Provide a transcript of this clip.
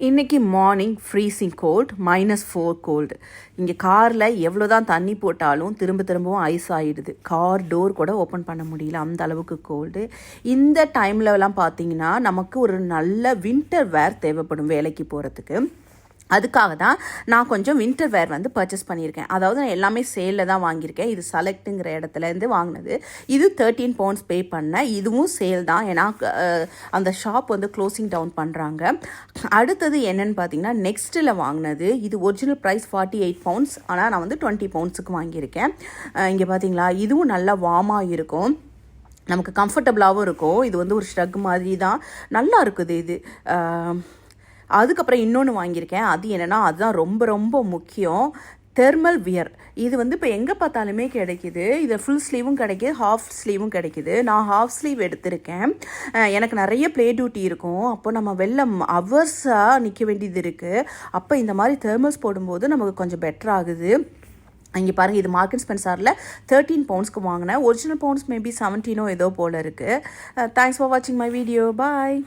இன்னைக்கு morning freezing cold minus four cold இங்கே காரில் எவ்வளோ தான் தண்ணி போட்டாலும் திரும்ப திரும்பவும் ஐஸ் ஆகிடுது கார் டோர் கூட ஓப்பன் பண்ண முடியல அந்த அளவுக்கு கோல்டு இந்த டைம்லலாம் பார்த்தீங்கன்னா நமக்கு ஒரு நல்ல வின்டர் வேர் தேவைப்படும் வேலைக்கு போகிறதுக்கு அதுக்காக தான் நான் கொஞ்சம் வின்டர் வேர் வந்து பர்ச்சேஸ் பண்ணியிருக்கேன். அதாவது நான் எல்லாமே சேலில் தான் வாங்கியிருக்கேன். இது செலக்ட்டுங்கிற இடத்துலேருந்து வாங்கினது. இது தேர்ட்டீன் பவுண்ட்ஸ் பே பண்ணேன் இதுவும் சேல் தான். ஏன்னா அந்த ஷாப் வந்து க்ளோசிங் டவுன் பண்ணுறாங்க அடுத்தது என்னன்னு பார்த்தீங்கன்னா நெக்ஸ்ட்டில் வாங்கினது. இது original price forty eight pounds ஆனால் நான் வந்து டுவெண்ட்டி பவுண்ட்ஸுக்கு வாங்கியிருக்கேன். இங்கே பார்த்தீங்களா இதுவும் நல்லா வார்மாக இருக்கும். நமக்கு கம்ஃபர்டபுளாகவும் இருக்கும். இது வந்து ஒரு ஷ்ரக் மாதிரி தான். நல்லா இருக்குது இது. அதுக்கப்புறம் இன்னொன்று வாங்கியிருக்கேன். அது என்னென்னா அதுதான் ரொம்ப ரொம்ப முக்கியம். தெர்மல் வியர் இது வந்து இப்போ எங்கே பார்த்தாலுமே கிடைக்குது. இது ஃபுல் ஸ்லீவும் கிடைக்குது ஹாஃப் ஸ்லீவும் கிடைக்குது. நான் ஹாஃப் ஸ்லீவ் எடுத்திருக்கேன். எனக்கு நிறைய ப்ளே டியூட்டி இருக்கும். அப்போ நம்ம வெளில ஹவர்ஸாக நிற்க வேண்டியது இருக்குது அப்போ இந்த மாதிரி தெர்மல்ஸ் போடும்போது நமக்கு கொஞ்சம் பெட்டர் ஆகுது. இங்கே பாருங்கள் இது மார்க்கெட் ஸ்பென்சாரில் தேர்ட்டீன் பவுண்ட்ஸ்க்கு வாங்கினேன். ஒரிஜினல் பவுண்ட்ஸ் மேபி செவன்டீனோ ஏதோ போல் இருக்குது தேங்க்ஸ் ஃபார் வாட்சிங் மை வீடியோ பாய்